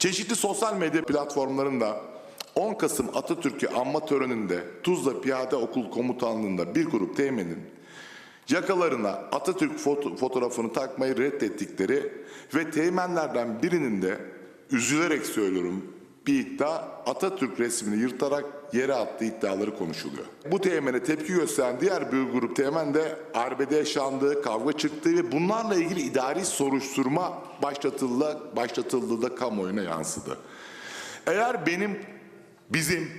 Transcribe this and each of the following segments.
Çeşitli sosyal medya platformlarında 10 Kasım Atatürk'ü anma töreninde Tuzla Piyade Okul Komutanlığı'nda bir grup teğmenin yakalarına Atatürk foto- fotoğrafını takmayı reddettikleri ve teğmenlerden birinin de üzülerek söylüyorum bir iddia Atatürk resmini yırtarak yere attığı iddiaları konuşuluyor. Bu teğmene tepki gösteren diğer bir grup teğmen de arbede yaşandığı, kavga çıktığı ve bunlarla ilgili idari soruşturma başlatıldı, başlatıldığı da kamuoyuna yansıdı. Eğer benim, bizim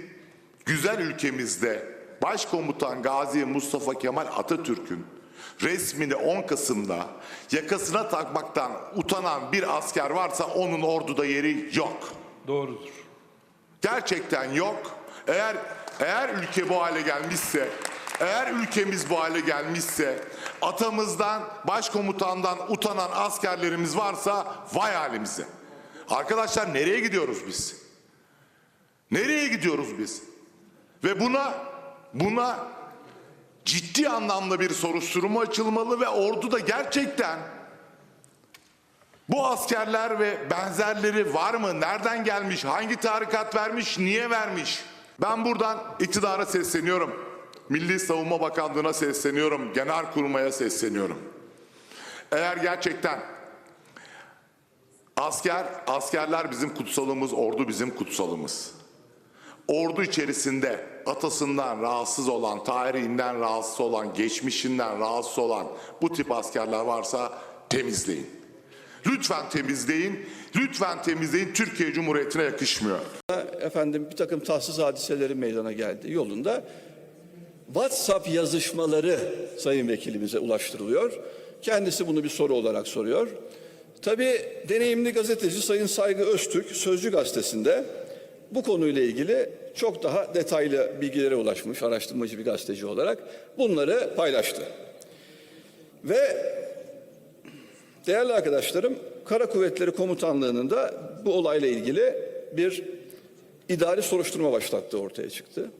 güzel ülkemizde Başkomutan Gazi Mustafa Kemal Atatürk'ün resmini 10 Kasım'da yakasına takmaktan utanan bir asker varsa onun orduda yeri yok. Doğrudur. Gerçekten yok. Eğer eğer ülke bu hale gelmişse, eğer ülkemiz bu hale gelmişse, atamızdan, başkomutandan utanan askerlerimiz varsa vay halimize. Arkadaşlar nereye gidiyoruz biz? Nereye gidiyoruz biz? Ve buna buna ciddi anlamda bir soruşturma açılmalı ve orduda gerçekten bu askerler ve benzerleri var mı? Nereden gelmiş? Hangi tarikat vermiş? Niye vermiş? Ben buradan iktidara sesleniyorum. Milli Savunma Bakanlığı'na sesleniyorum. Genelkurmay'a sesleniyorum. Eğer gerçekten asker, askerler bizim kutsalımız, ordu bizim kutsalımız. Ordu içerisinde atasından rahatsız olan, tarihinden rahatsız olan, geçmişinden rahatsız olan bu tip askerler varsa temizleyin. Lütfen temizleyin. Lütfen temizleyin. Türkiye Cumhuriyeti'ne yakışmıyor. efendim bir takım tatsız hadiselerin meydana geldi yolunda WhatsApp yazışmaları Sayın Vekilimize ulaştırılıyor. Kendisi bunu bir soru olarak soruyor. Tabii deneyimli gazeteci Sayın Saygı Öztürk Sözcü Gazetesi'nde bu konuyla ilgili çok daha detaylı bilgilere ulaşmış araştırmacı bir gazeteci olarak bunları paylaştı. Ve Değerli arkadaşlarım, Kara Kuvvetleri Komutanlığı'nın da bu olayla ilgili bir idari soruşturma başlattığı ortaya çıktı.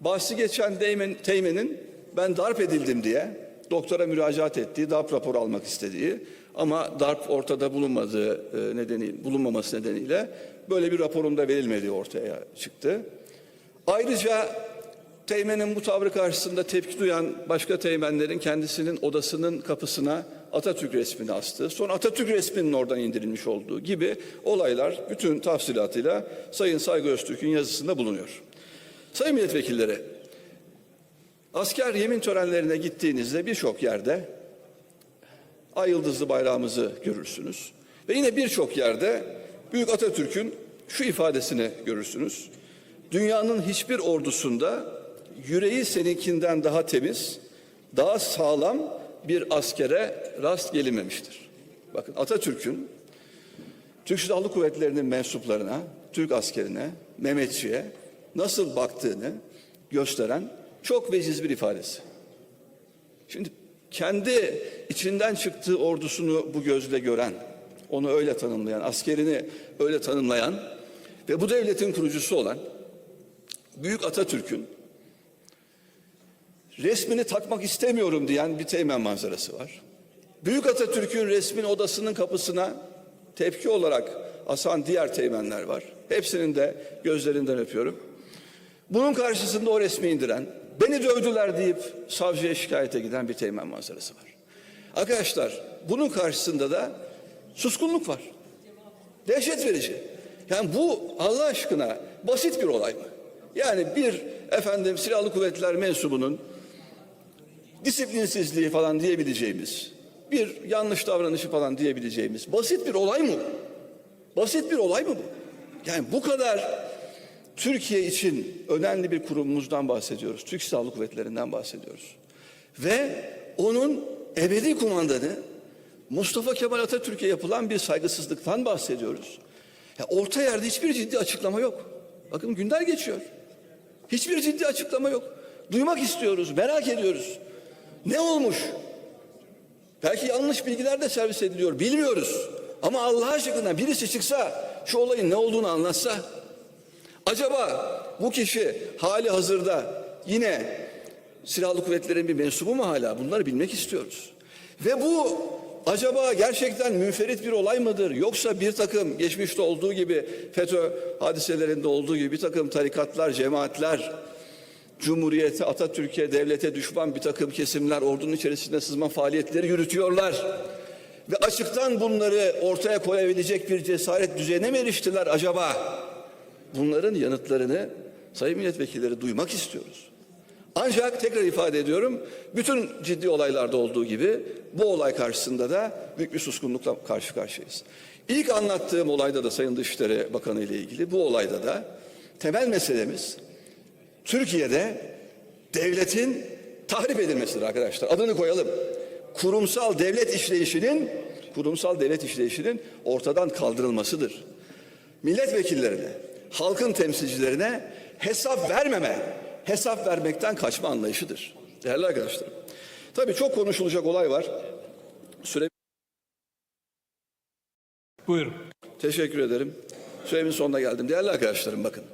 Bahsi geçen Teğmen, Teğmen'in ben darp edildim diye doktora müracaat ettiği, darp raporu almak istediği ama darp ortada bulunmadığı e, nedeni, bulunmaması nedeniyle böyle bir raporun da verilmediği ortaya çıktı. Ayrıca Teğmen'in bu tavrı karşısında tepki duyan başka teğmenlerin kendisinin odasının kapısına Atatürk resmini astığı, sonra Atatürk resminin oradan indirilmiş olduğu gibi olaylar bütün tafsilatıyla Sayın Saygı Öztürk'ün yazısında bulunuyor. Sayın milletvekilleri, asker yemin törenlerine gittiğinizde birçok yerde ay yıldızlı bayrağımızı görürsünüz. Ve yine birçok yerde Büyük Atatürk'ün şu ifadesini görürsünüz. Dünyanın hiçbir ordusunda yüreği seninkinden daha temiz, daha sağlam bir askere rast gelinmemiştir. Bakın Atatürk'ün Türk Silahlı Kuvvetleri'nin mensuplarına, Türk askerine, Mehmetçiğe nasıl baktığını gösteren çok veciz bir ifadesi. Şimdi kendi içinden çıktığı ordusunu bu gözle gören, onu öyle tanımlayan, askerini öyle tanımlayan ve bu devletin kurucusu olan Büyük Atatürk'ün resmini takmak istemiyorum diyen bir teğmen manzarası var. Büyük Atatürk'ün resmin odasının kapısına tepki olarak asan diğer teğmenler var. Hepsinin de gözlerinden öpüyorum. Bunun karşısında o resmi indiren, beni dövdüler deyip savcıya şikayete giden bir teğmen manzarası var. Arkadaşlar bunun karşısında da suskunluk var. Dehşet verici. Yani bu Allah aşkına basit bir olay mı? Yani bir efendim silahlı kuvvetler mensubunun disiplinsizliği falan diyebileceğimiz, bir yanlış davranışı falan diyebileceğimiz basit bir olay mı? Basit bir olay mı bu? Yani bu kadar Türkiye için önemli bir kurumumuzdan bahsediyoruz. Türk Silahlı Kuvvetleri'nden bahsediyoruz. Ve onun ebedi kumandanı Mustafa Kemal Atatürk'e yapılan bir saygısızlıktan bahsediyoruz. Ya orta yerde hiçbir ciddi açıklama yok. Bakın günler geçiyor. Hiçbir ciddi açıklama yok. Duymak istiyoruz, merak ediyoruz. Ne olmuş? Belki yanlış bilgiler de servis ediliyor, bilmiyoruz. Ama Allah aşkına birisi çıksa, şu olayın ne olduğunu anlatsa, acaba bu kişi hali hazırda yine silahlı kuvvetlerin bir mensubu mu hala? Bunları bilmek istiyoruz. Ve bu acaba gerçekten münferit bir olay mıdır? Yoksa bir takım geçmişte olduğu gibi FETÖ hadiselerinde olduğu gibi bir takım tarikatlar, cemaatler, Cumhuriyete, Atatürk'e, devlete düşman bir takım kesimler ordunun içerisinde sızma faaliyetleri yürütüyorlar. Ve açıktan bunları ortaya koyabilecek bir cesaret düzeyine mi eriştiler acaba? Bunların yanıtlarını sayın milletvekilleri duymak istiyoruz. Ancak tekrar ifade ediyorum, bütün ciddi olaylarda olduğu gibi bu olay karşısında da büyük bir suskunlukla karşı karşıyayız. İlk anlattığım olayda da Sayın Dışişleri Bakanı ile ilgili bu olayda da temel meselemiz Türkiye'de devletin tahrip edilmesidir arkadaşlar. Adını koyalım. Kurumsal devlet işleyişinin kurumsal devlet işleyişinin ortadan kaldırılmasıdır. Milletvekillerine, halkın temsilcilerine hesap vermeme, hesap vermekten kaçma anlayışıdır. Değerli arkadaşlarım. Tabii çok konuşulacak olay var. Süre Buyurun. Teşekkür ederim. Süremin sonuna geldim. Değerli arkadaşlarım bakın.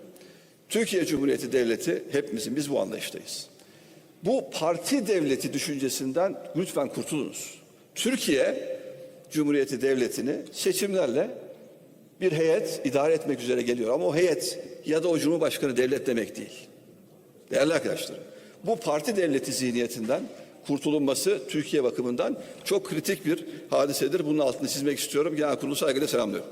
Türkiye Cumhuriyeti Devleti hepimizin biz bu anlayıştayız. Bu parti devleti düşüncesinden lütfen kurtulunuz. Türkiye Cumhuriyeti Devleti'ni seçimlerle bir heyet idare etmek üzere geliyor. Ama o heyet ya da o Cumhurbaşkanı devlet demek değil. Değerli arkadaşlarım, bu parti devleti zihniyetinden kurtulunması Türkiye bakımından çok kritik bir hadisedir. Bunun altını çizmek istiyorum. Genel kurulu saygıyla selamlıyorum.